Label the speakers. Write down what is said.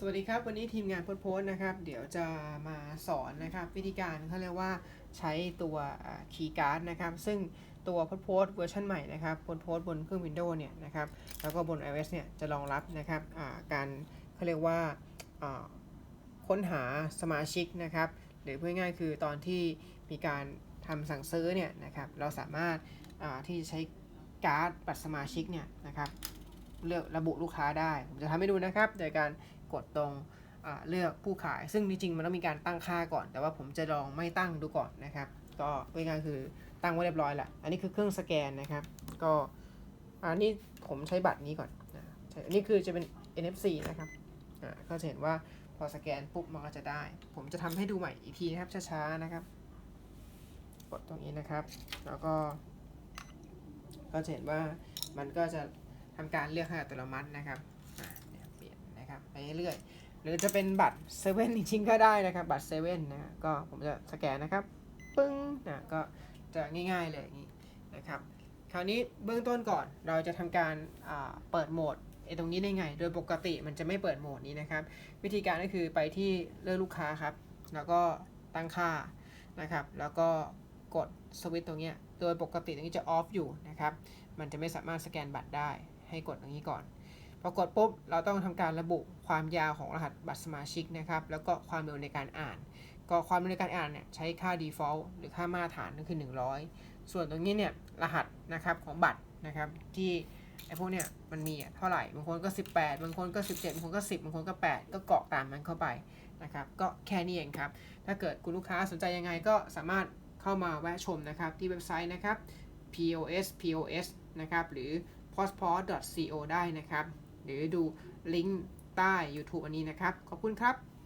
Speaker 1: สวัสดีครับ วันนี้ทีมงานโพสต์โพสนะครับ เดี๋ยวจะมาสอนนะครับ วิธีการเขาเรียกว่าใช้ตัวคีย์การ์ดนะครับ ซึ่งตัวโพสต์โพสเวอร์ชันใหม่นะครับโพสต์โพสบนเครื่อง Windows เนี่ยนะครับแล้วก็บน iOS เนี่ยจะรองรับนะครับการเขาเรียกว่าค้นหาสมาชิกนะครับ หรือพูดง่ายคือตอนที่มีการทำสั่งซื้อเนี่ยนะครับเราสามารถที่จะใช้การ์ดบัตรสมาชิกเนี่ยนะครับเลือกระบุลูกค้าได้ ผมจะทำให้ดูนะครับ โดยการ กดตรงเลือกผู้ขาย ซึ่งจริงๆมันต้องมีการตั้งค่าก่อน แต่ว่าผมจะลองไม่ตั้งดูก่อนนะครับ ก็เป็นการคือตั้งไว้เรียบร้อยแหละอันนี้คือเครื่องสแกนนะครับ ก็อันนี้ผมใช้บัตรนี้ก่อนนะใช่อันนี้คือจะเป็น NFC นะครับก็จะเห็นว่าพอสแกนปุ๊บมันก็จะได้ ผมจะทำให้ดูใหม่อีกทีนะครับช้าๆนะครับ กดตรงนี้นะครับ แล้วก็ก็จะเห็นว่ามันก็จะทำการเลือกให้อัตโนมัตินะครับอ่าเนี่ยเปลี่ย นะครับไปเรื่อยๆหรือจะเป็นบัตรเซเว่นจริงๆก็ได้นะครับ บัตรเซเว่นนะก็ผมจะสแกนนะครับปึ้งนะก็จะง่ายๆเลยอย่างนี้นะครับคราวนี้เบื้องต้นก่อนเราจะทำการเปิดโหมดไอ้ตรงนี้ได้ไง โดยปกติมันจะไม่เปิดโหมดนี้นะครับ วิธีการก็คือไปที่เลือกลูกค้าครับ แล้วก็ตั้งค่านะครับ แล้วก็กดสวิตช์ตรงนี้โดยปกติตรงนี้จะออฟอยู่นะครับ มันจะไม่สามารถสแกนบัตรได้ ให้กดตรงนี้ก่อน พอกดปุ๊บเราต้องทำการระบุความยาวของรหัสบัตรสมาชิกนะครับ แล้วก็ความเร็วในการอ่าน ก็ความเร็วในการอ่านเนี่ยใช้ค่า default หรือค่ามาตรฐานก็คือ 100 ส่วนตรงนี้เนี่ยรหัสนะครับของบัตรนะครับที่ไอ้พวกเนี่ยมันมีเท่าไหร่ บางคนก็ 18 บางคนก็ 17 บางคนก็ 10 บางคนก็ 8 ก็เกรอกตามมันเข้าไปนะครับ ก็แค่นี้เองครับ ถ้าเกิดคุณลูกค้าสนใจยังไงก็สามารถเข้ามาแวะชมนะครับ ที่เว็บไซต์นะครับ pos pos นะครับ หรือ pospos.co ได้นะครับ หรือดูลิงก์ใต้ YouTube อันนี้นะครับ ขอบคุณครับ